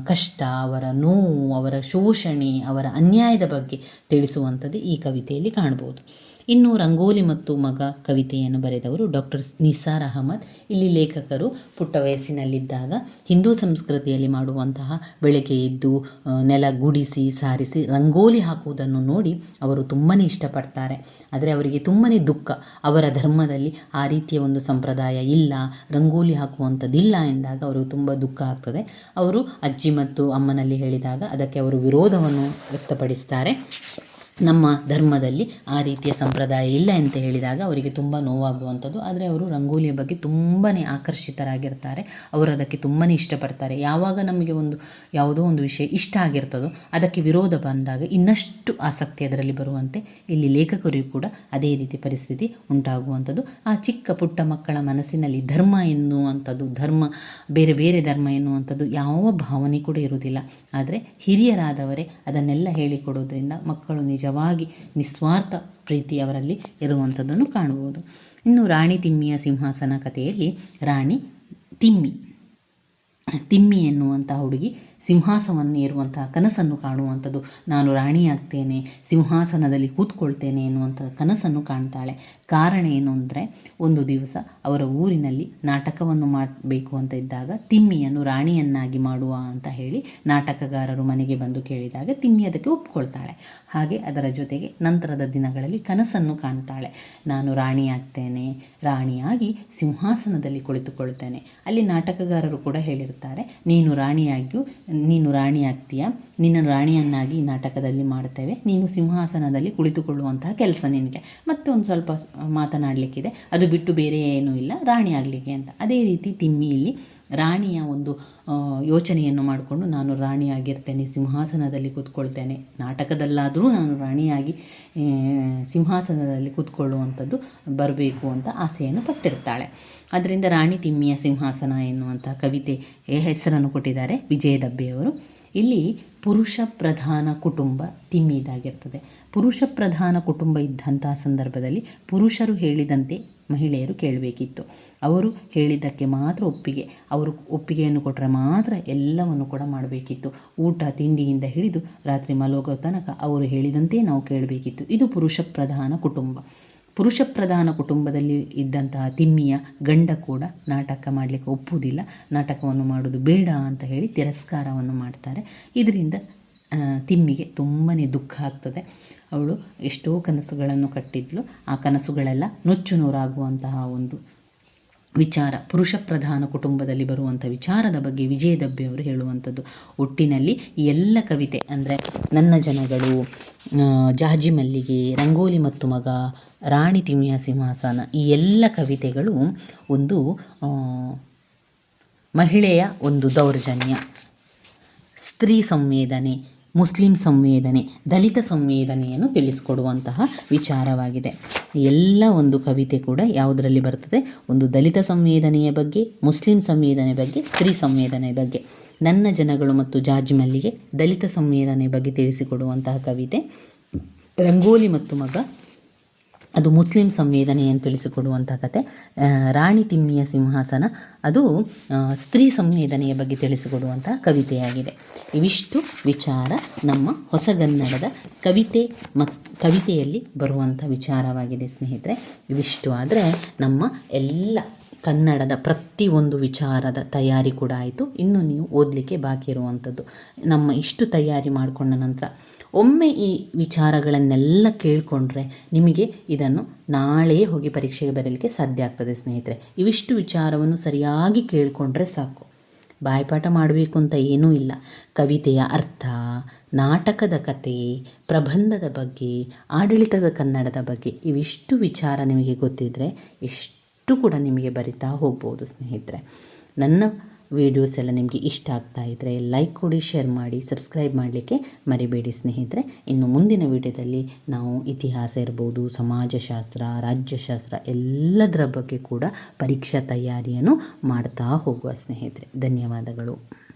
ಕಷ್ಟ, ಅವರ ನೋವು, ಅವರ ಶೋಷಣೆ, ಅವರ ಅನ್ಯಾಯದ ಬಗ್ಗೆ ತಿಳಿಸುವಂಥದ್ದು ಈ ಕವಿತೆಯಲ್ಲಿ ಕಾಣ್ಬೋದು. ಇನ್ನು ರಂಗೋಲಿ ಮತ್ತು ಮಗ ಕವಿತೆಯನ್ನು ಬರೆದವರು ಡಾಕ್ಟರ್ ನಿಸಾರ್ ಅಹಮದ್. ಇಲ್ಲಿ ಲೇಖಕರು ಪುಟ್ಟ ವಯಸ್ಸಿನಲ್ಲಿದ್ದಾಗ ಹಿಂದೂ ಸಂಸ್ಕೃತಿಯಲ್ಲಿ ಮಾಡುವಂತಹ ಬೆಳಗ್ಗೆ ಎದ್ದು ನೆಲ ಗುಡಿಸಿ, ಸಾರಿಸಿ ರಂಗೋಲಿ ಹಾಕುವುದನ್ನು ನೋಡಿ ಅವರು ತುಂಬಾ ಇಷ್ಟಪಡ್ತಾರೆ. ಆದರೆ ಅವರಿಗೆ ತುಂಬಾ ದುಃಖ. ಅವರ ಧರ್ಮದಲ್ಲಿ ಆ ರೀತಿಯ ಒಂದು ಸಂಪ್ರದಾಯ ಇಲ್ಲ, ರಂಗೋಲಿ ಹಾಕುವಂಥದ್ದಿಲ್ಲ ಎಂದಾಗ ಅವರಿಗೆ ತುಂಬ ದುಃಖ ಆಗ್ತದೆ. ಅವರು ಅಜ್ಜಿ ಮತ್ತು ಅಮ್ಮನಲ್ಲಿ ಹೇಳಿದಾಗ ಅದಕ್ಕೆ ಅವರು ವಿರೋಧವನ್ನು ವ್ಯಕ್ತಪಡಿಸ್ತಾರೆ. ನಮ್ಮ ಧರ್ಮದಲ್ಲಿ ಆ ರೀತಿಯ ಸಂಪ್ರದಾಯ ಇಲ್ಲ ಅಂತ ಹೇಳಿದಾಗ ಅವರಿಗೆ ತುಂಬ ನೋವಾಗುವಂಥದ್ದು. ಆದರೆ ಅವರು ರಂಗೋಲಿಯ ಬಗ್ಗೆ ತುಂಬಾ ಆಕರ್ಷಿತರಾಗಿರ್ತಾರೆ. ಅವರು ಅದಕ್ಕೆ ತುಂಬಾ ಇಷ್ಟಪಡ್ತಾರೆ. ಯಾವಾಗ ನಮಗೆ ಒಂದು ಯಾವುದೋ ಒಂದು ವಿಷಯ ಇಷ್ಟ ಆಗಿರ್ತದೋ, ಅದಕ್ಕೆ ವಿರೋಧ ಬಂದಾಗ ಇನ್ನಷ್ಟು ಆಸಕ್ತಿ ಅದರಲ್ಲಿ ಬರುವಂತೆ ಇಲ್ಲಿ ಲೇಖಕರಿಗೂ ಕೂಡ ಅದೇ ರೀತಿ ಪರಿಸ್ಥಿತಿ ಉಂಟಾಗುವಂಥದ್ದು. ಆ ಚಿಕ್ಕ ಪುಟ್ಟ ಮಕ್ಕಳ ಮನಸ್ಸಿನಲ್ಲಿ ಧರ್ಮ ಎನ್ನುವಂಥದ್ದು, ಧರ್ಮ, ಬೇರೆ ಬೇರೆ ಧರ್ಮ ಎನ್ನುವಂಥದ್ದು ಯಾವ ಭಾವನೆ ಕೂಡ ಇರುವುದಿಲ್ಲ. ಆದರೆ ಹಿರಿಯರಾದವರೇ ಅದನ್ನೆಲ್ಲ ಹೇಳಿಕೊಡೋದ್ರಿಂದ ಮಕ್ಕಳು ನಿಜವಾಗಿ ನಿಸ್ವಾರ್ಥ ಪ್ರೀತಿ ಅವರಲ್ಲಿ ಇರುವಂಥದ್ದನ್ನು ಕಾಣಬಹುದು ಇನ್ನು ರಾಣಿ ತಿಮ್ಮಿಯ ಸಿಂಹಾಸನ ಕಥೆಯಲ್ಲಿ ರಾಣಿ ತಿಮ್ಮಿ ತಿಮ್ಮಿ ಎನ್ನುವಂಥ ಹುಡುಗಿ ಸಿಂಹಾಸವನ್ನು ಏರುವಂತಹ ಕನಸನ್ನು ಕಾಣುವಂಥದ್ದು. ನಾನು ರಾಣಿಯಾಗ್ತೇನೆ, ಸಿಂಹಾಸನದಲ್ಲಿ ಕೂತ್ಕೊಳ್ತೇನೆ ಎನ್ನುವಂಥ ಕನಸನ್ನು ಕಾಣ್ತಾಳೆ. ಕಾರಣ ಏನು ಅಂದರೆ, ಒಂದು ದಿವಸ ಅವರ ಊರಿನಲ್ಲಿ ನಾಟಕವನ್ನು ಮಾಡಬೇಕು ಅಂತ ಇದ್ದಾಗ ತಿಮ್ಮಿಯನ್ನು ರಾಣಿಯನ್ನಾಗಿ ಮಾಡುವ ಅಂತ ಹೇಳಿ ನಾಟಕಗಾರರು ಮನೆಗೆ ಬಂದು ಕೇಳಿದಾಗ ತಿಮ್ಮಿ ಅದಕ್ಕೆ ಒಪ್ಕೊಳ್ತಾಳೆ. ಹಾಗೆ ಅದರ ಜೊತೆಗೆ ನಂತರದ ದಿನಗಳಲ್ಲಿ ಕನಸನ್ನು ಕಾಣ್ತಾಳೆ. ನಾನು ರಾಣಿಯಾಗ್ತೇನೆ, ರಾಣಿಯಾಗಿ ಸಿಂಹಾಸನದಲ್ಲಿ ಕುಳಿತುಕೊಳ್ತೇನೆ. ಅಲ್ಲಿ ನಾಟಕಗಾರರು ಕೂಡ ಹೇಳಿರ್ತಾರೆ, ನೀನು ರಾಣಿಯಾಗಿಯೂ ನೀನು ರಾಣಿ ಆಗ್ತೀಯ? ನಿನ್ನನ್ನು ರಾಣಿಯನ್ನಾಗಿ ಈ ನಾಟಕದಲ್ಲಿ ಮಾಡ್ತೇವೆ ನೀನು ಸಿಂಹಾಸನದಲ್ಲಿ ಕುಳಿತುಕೊಳ್ಳುವಂತಹ ಕೆಲಸ ನಿನಗೆ. ಮತ್ತೆ ಒಂದು ಸ್ವಲ್ಪ ಮಾತನಾಡಲಿಕ್ಕಿದೆ. ಅದು ಬಿಟ್ಟು ಬೇರೆ ಏನೂ ಇಲ್ಲ. ರಾಣಿ ಆಗಲಿಕ್ಕೆ ಅಂತ. ಅದೇ ರೀತಿ ತಿಮ್ಮಿ ಇಲ್ಲಿ ರಾಣಿಯ ಒಂದು ಯೋಚನೆಯನ್ನು ಮಾಡಿಕೊಂಡು ನಾನು ರಾಣಿಯಾಗಿರ್ತೇನೆ, ಸಿಂಹಾಸನದಲ್ಲಿ ಕೂತ್ಕೊಳ್ತೇನೆ. ನಾಟಕದಲ್ಲಾದರೂ ನಾನು ರಾಣಿಯಾಗಿ ಸಿಂಹಾಸನದಲ್ಲಿ ಕೂತ್ಕೊಳ್ಳುವಂಥದ್ದು ಬರಬೇಕು ಅಂತ ಆಸೆಯನ್ನು ಪಟ್ಟಿರ್ತಾಳೆ. ಅದರಿಂದ ರಾಣಿ ತಿಮ್ಮಿಯ ಸಿಂಹಾಸನ ಎನ್ನುವಂಥ ಕವಿತೆ ಹೆಸರನ್ನು ಕೊಟ್ಟಿದ್ದಾರೆ ವಿಜಯ ದಬ್ಬೆಯವರು ಇಲ್ಲಿ ಪುರುಷ ಪ್ರಧಾನ ಕುಟುಂಬ ತಿಮ್ಮಿದಾಗಿರ್ತದೆ. ಪುರುಷ ಪ್ರಧಾನ ಕುಟುಂಬ ಇದ್ದಂತಹ ಸಂದರ್ಭದಲ್ಲಿ ಪುರುಷರು ಹೇಳಿದಂತೆ ಮಹಿಳೆಯರು ಕೇಳಬೇಕಿತ್ತು. ಅವರು ಹೇಳಿದ್ದಕ್ಕೆ ಮಾತ್ರ ಒಪ್ಪಿಗೆ, ಅವರು ಒಪ್ಪಿಗೆಯನ್ನು ಕೊಟ್ಟರೆ ಮಾತ್ರ ಎಲ್ಲವನ್ನು ಕೂಡ ಮಾಡಬೇಕಿತ್ತು. ಊಟ ತಿಂಡಿಯಿಂದ ಹಿಡಿದು ರಾತ್ರಿ ಮಲಗೋ ತನಕ ಅವರು ಹೇಳಿದಂತೆ ನಾವು ಕೇಳಬೇಕಿತ್ತು. ಇದು ಪುರುಷ ಪ್ರಧಾನ ಕುಟುಂಬ. ಪುರುಷ ಪ್ರಧಾನ ಕುಟುಂಬದಲ್ಲಿ ಇದ್ದಂತಹ ತಿಮ್ಮಿಯ ಗಂಡ ಕೂಡ ನಾಟಕ ಮಾಡಲಿಕ್ಕೆ ಒಪ್ಪುವುದಿಲ್ಲ. ನಾಟಕವನ್ನು ಮಾಡೋದು ಬೇಡ ಅಂತ ಹೇಳಿ ತಿರಸ್ಕಾರವನ್ನು ಮಾಡ್ತಾರೆ. ಇದರಿಂದ ತಿಮ್ಮಿಗೆ ತುಂಬಾ ದುಃಖ ಆಗ್ತದೆ. ಅವಳು ಎಷ್ಟೋ ಕನಸುಗಳನ್ನು ಕಟ್ಟಿದ್ಲು. ಆ ಕನಸುಗಳೆಲ್ಲ ನುಚ್ಚು ನೂರಾಗುವಂತಹ ಒಂದು ವಿಚಾರ. ಪುರುಷ ಪ್ರಧಾನ ಕುಟುಂಬದಲ್ಲಿ ಬರುವಂಥ ವಿಚಾರದ ಬಗ್ಗೆ ವಿಜಯ ದಬ್ಬೆಯವರು ಹೇಳುವಂಥದ್ದು. ಒಟ್ಟಿನಲ್ಲಿ ಎಲ್ಲ ಕವಿತೆ ಅಂದರೆ ನನ್ನ ಜನಗಳು ಜಾಜಿ ಮಲ್ಲಿಗೆ, ರಂಗೋಲಿ ಮತ್ತು ಮಗ, ರಾಣಿ ತಿಮ್ಮಿಯ ಸಿಂಹಾಸನ ಈ ಎಲ್ಲ ಕವಿತೆಗಳು ಒಂದು ಮಹಿಳೆಯ ಒಂದು ದೌರ್ಜನ್ಯ. ಸ್ತ್ರೀ ಸಂವೇದನೆ ಮುಸ್ಲಿಂ ಸಂವೇದನೆ, ದಲಿತ ಸಂವೇದನೆಯನ್ನು ತಿಳಿಸಿಕೊಡುವಂತಹ ವಿಚಾರವಾಗಿದೆ. ಎಲ್ಲ ಒಂದು ಕವಿತೆ ಕೂಡ ಯಾವುದರಲ್ಲಿ ಬರ್ತದೆ? ಒಂದು ದಲಿತ ಸಂವೇದನೆಯ ಬಗ್ಗೆ, ಮುಸ್ಲಿಂ ಸಂವೇದನೆ ಬಗ್ಗೆ, ಸ್ತ್ರೀ ಸಂವೇದನೆ ಬಗ್ಗೆ. ನನ್ನ ಜನಗಳು ಮತ್ತು ಜಾಜ್ ಮಲ್ಲಿಗೆ ದಲಿತ ಸಂವೇದನೆ ಬಗ್ಗೆ ತಿಳಿಸಿಕೊಡುವಂತಹ ಕವಿತೆ. ರಂಗೋಲಿ ಮತ್ತು ಮಗ ಅದು ಮುಸ್ಲಿಂ ಸಂವೇದನೆಯನ್ನು ತಿಳಿಸಿಕೊಡುವಂಥ ಕತೆ. ರಾಣಿ ತಿಮ್ಮಿಯ ಸಿಂಹಾಸನ, ಅದು ಸ್ತ್ರೀ ಸಂವೇದನೆಯ ಬಗ್ಗೆ ತಿಳಿಸಿಕೊಡುವಂತಹ ಕವಿತೆಯಾಗಿದೆ. ಇವಿಷ್ಟು ವಿಚಾರ ನಮ್ಮ ಹೊಸಗನ್ನಡದ ಕವಿತೆ ಮತ್, ಕವಿತೆಯಲ್ಲಿ ಬರುವಂಥ ವಿಚಾರವಾಗಿದೆ ಸ್ನೇಹಿತರೆ. ಇವಿಷ್ಟು ಆದರೆ ನಮ್ಮ ಎಲ್ಲ ಕನ್ನಡದ ಪ್ರತಿಯೊಂದು ವಿಚಾರದ ತಯಾರಿ ಕೂಡ ಆಯಿತು. ಇನ್ನು ನೀವು ಓದಲಿಕ್ಕೆ ಬಾಕಿ ಇರುವಂಥದ್ದು. ನಮ್ಮ ಇಷ್ಟು ತಯಾರಿ ಮಾಡಿಕೊಂಡ ನಂತರ ಒಮ್ಮೆ ಈ ವಿಚಾರಗಳನ್ನೆಲ್ಲ ಕೇಳಿಕೊಂಡ್ರೆ ನಿಮಗೆ ಇದನ್ನು ನಾಳೆ ಹೋಗಿ ಪರೀಕ್ಷೆಗೆ ಬರಲಿಕ್ಕೆ ಸಾಧ್ಯ ಆಗ್ತದೆ, ಸ್ನೇಹಿತರೆ. ಇವಿಷ್ಟು ವಿಚಾರವನ್ನು ಸರಿಯಾಗಿ ಕೇಳಿಕೊಂಡ್ರೆ ಸಾಕು. ಬಾಯ್ಪಾಠ ಮಾಡಬೇಕು ಅಂತ ಏನೂ ಇಲ್ಲ. ಕವಿತೆಯ ಅರ್ಥ, ನಾಟಕದ ಕತೆ, ಪ್ರಬಂಧದ ಬಗ್ಗೆ, ಆಡಳಿತದ ಕನ್ನಡದ ಬಗ್ಗೆ ಇವಿಷ್ಟು ವಿಚಾರ ನಿಮಗೆ ಗೊತ್ತಿದ್ದರೆ ಎಷ್ಟು ಕೂಡ ನಿಮಗೆ ಬರಿತಾ ಹೋಗ್ಬೋದು, ಸ್ನೇಹಿತರೆ. ನನ್ನ ವೀಡಿಯೋಸ್ ಎಲ್ಲ ನಿಮಗೆ ಇಷ್ಟ ಆಗ್ತಾ ಇದ್ದರೆ ಲೈಕ್ ಕೊಡಿ ಶೇರ್ ಮಾಡಿ ಸಬ್ಸ್ಕ್ರೈಬ್ ಮಾಡಲಿಕ್ಕೆ ಮರಿಬೇಡಿ ಸ್ನೇಹಿತರೆ. ಇನ್ನು ಮುಂದಿನ ವಿಡಿಯೋದಲ್ಲಿ ನಾವು ಇತಿಹಾಸ ಇರ್ಬೋದು, ಸಮಾಜಶಾಸ್ತ್ರ, ರಾಜ್ಯಶಾಸ್ತ್ರ ಎಲ್ಲದರ ಬಗ್ಗೆ ಕೂಡ ಪರೀಕ್ಷಾ ತಯಾರಿಯನ್ನು ಮಾಡ್ತಾ ಹೋಗುವ ಸ್ನೇಹಿತರೆ. ಧನ್ಯವಾದಗಳು.